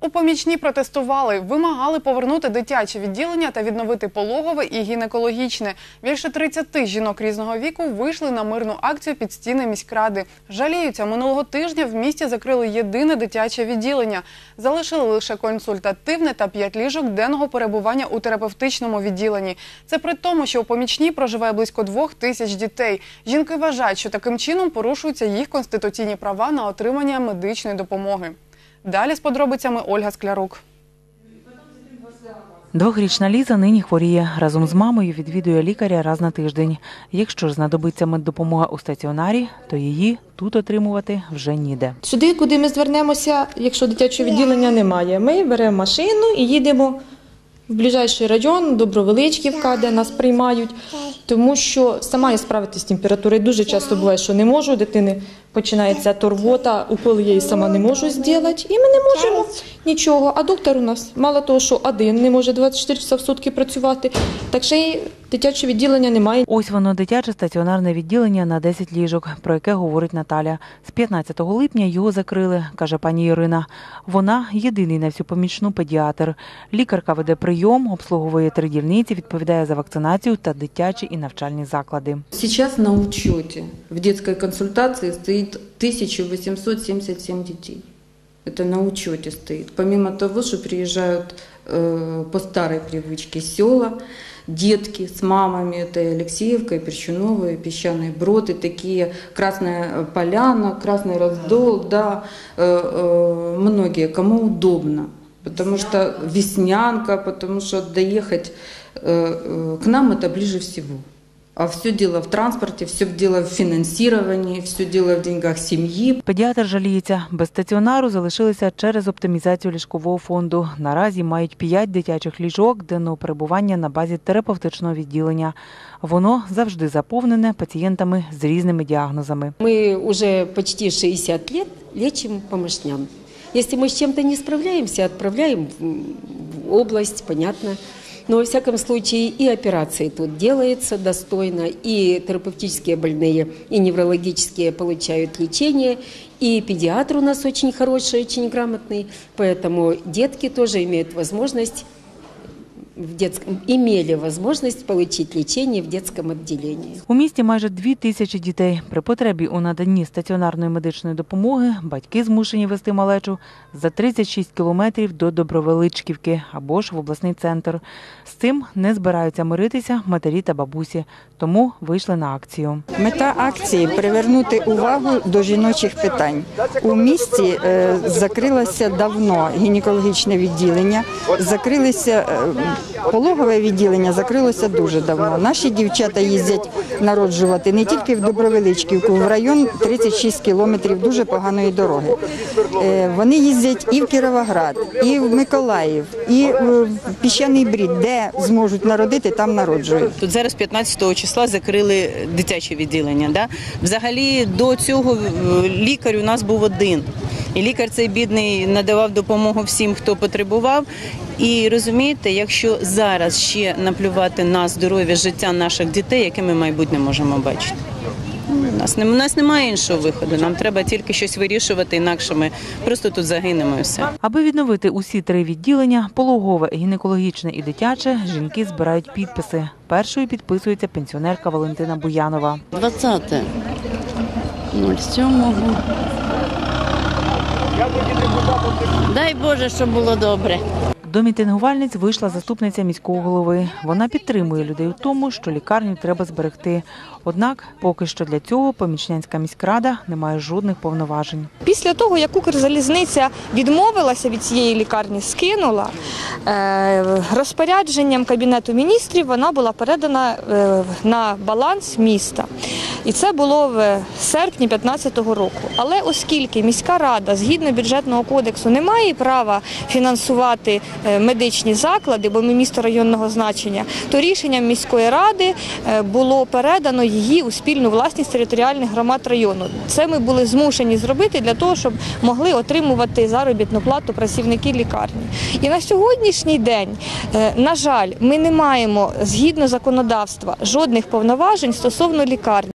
У помічні протестували, вимагали повернути дитяче відділення та відновити пологове і гінекологічне. Більше 30 жінок різного віку вийшли на мирну акцію під стіни міськради. Жаліються, минулого тижня в місті закрили єдине дитяче відділення. Залишили лише консультативне та 5 ліжок денного перебування у терапевтичному відділенні. Це при тому, що у помічні проживає близько двох тисяч дітей. Жінки вважають, що таким чином порушуються їх конституційні права на отримання медичної допомоги. Далі з подробицями Ольга Склярук. Двохрічна Ліза нині хворіє. Разом з мамою відвідує лікаря раз на тиждень. Якщо ж знадобиться меддопомога у стаціонарі, то її тут отримувати вже ніде. Сюди, куди ми звернемося, якщо дитячого відділення немає, ми беремо машину і їдемо в ближайший район, Добровеличківка, де нас приймають, тому що сама я справитися з температурою. Дуже часто буває, що не можу, дитини починається торгота, укол я і сама не можу зробити, і ми не можемо нічого. А доктор у нас мало того, що один не може 24 часа в сутки працювати, так ще й дитячого відділення немає. Ось воно дитяче стаціонарне відділення на 10 ліжок, про яке говорить Наталя. З 15 липня його закрили, каже пані Ірина. Вона єдиний на всю помічну педіатр. Лікарка веде прийом, обслуговує три дільниці, відповідає за вакцинацію та дитячі і навчальні заклади. Сейчас на учете в детской консультации стоит 1877 детей. Это на учете стоит. Помимо того, что приезжают э, по старой привычке села, детки с мамами, это и Алексеевка, и Перчуновая, и Песчаный Брод, и такие Красная Поляна, Красный Раздол, да, э, э, многие, кому удобно. Потому что Веснянка, потому что доехать э, э, к нам это ближе всего. А все дело в транспорте, все дело в финансировании, все дело в деньгах семьи. Педіатр жаліється, без стаціонару залишилися через оптимізацію ліжкового фонду. Наразі мають 5 дитячих ліжок денного перебування на базі терапевтичного відділення. Воно завжди заповнене пацієнтами з різними діагнозами. Мы уже почти 60 лет лечим помощням. Если мы с чем-то не справляемся, отправляем в в область, понятно. Но во всяком случае и операции тут делаются достойно, и терапевтические больные, и неврологические получают лечение, и педиатр у нас очень хороший, очень грамотный, поэтому детки тоже имеют возможность в детском, имели возможность получить лечение в детском отделении. У місті майже дві тисячі дітей. При потребі у наданні стаціонарної медичної допомоги батьки змушені вести малечу за 36 кілометрів до Добровеличківки або ж в обласний центр. З цим не збираються миритися матері та бабусі, тому вийшли на акцію. Мета акції привернути увагу до жіночих питань. У місті е, закрилося давно гінекологічне відділення, закрилося е, пологове відділення, закрилося дуже давно. Наші дівчата їздять народжувати не тільки в Добровеличківку, в район 36 кілометрів дуже поганої дороги. Е, Вони їздять і в Кіровоград, і в Миколаїв, і в Піщаний Брід, де зможуть народити, там народжують. Тут зараз 15 числа закрили дитяче відділення. Да? Взагалі до цього е, лікар у нас був один. І лікар цей бідний надавав допомогу всім, хто потребував. І розумієте, якщо зараз ще наплювати на здоров'я життя наших дітей, яке ми майбутнє можемо бачити. Ну, У нас, нем- у нас немає іншого виходу. Нам треба тільки щось вирішувати, інакше ми просто тут загинемо і все. Аби відновити усі три відділення пологове, гінекологічне і дитяче, жінки збирають підписи. Першою підписується пенсіонерка Валентина Буянова. 20 07 Дай Боже, щоб було добре. До мітингувальниць вийшла заступниця міського голови. Вона підтримує людей у тому, що лікарню треба зберегти. Однак, поки що для цього помічнянська міськрада не має жодних повноважень. Після того, як Укрзалізниця відмовилася від цієї лікарні, скинула е, розпорядженням Кабінету міністрів, вона була передана е, на баланс міста. І це було в серпні 2015 року. Але оскільки міська рада згідно бюджетного кодексу не має права фінансувати е, медичні заклади, бо ми місто районного значення, то рішенням міської ради е, було передано її у спільну власність територіальних громад району. Це ми були змушені зробити для того, щоб могли отримувати заробітну плату працівники лікарні. І на сьогоднішній день, е, на жаль, ми не маємо згідно законодавства жодних повноважень стосовно лікарні.